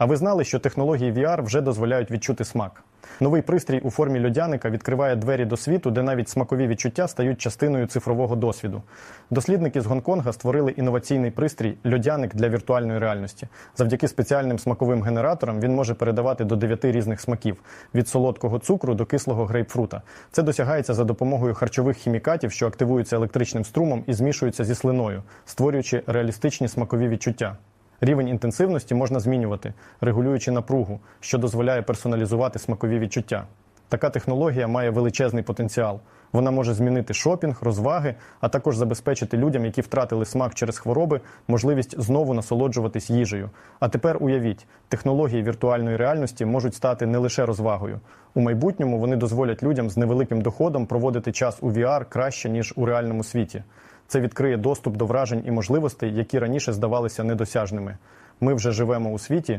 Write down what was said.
А ви знали, що технології VR вже дозволяють відчути смак? Новий пристрій у формі льодяника відкриває двері до світу, де навіть смакові відчуття стають частиною цифрового досвіду. Дослідники з Гонконга створили інноваційний пристрій льодяник для віртуальної реальності. Завдяки спеціальним смаковим генераторам він може передавати до 9 різних смаків від солодкого цукру до кислого грейпфрута. Це досягається за допомогою харчових хімікатів, що активуються електричним струмом і змішуються зі слиною, створюючи реалістичні смакові відчуття. Рівень інтенсивності можна змінювати, регулюючи напругу, що дозволяє персоналізувати смакові відчуття. Така технологія має величезний потенціал. Вона може змінити шопінг, розваги, а також забезпечити людям, які втратили смак через хвороби, можливість знову насолоджуватись їжею. А тепер уявіть, технології віртуальної реальності можуть стати не лише розвагою. У майбутньому вони дозволять людям з невеликим доходом проводити час у VR краще ніж у реальному світі. Це відкриє доступ до вражень і можливостей, які раніше здавалися недосяжними. Ми вже живемо у світі,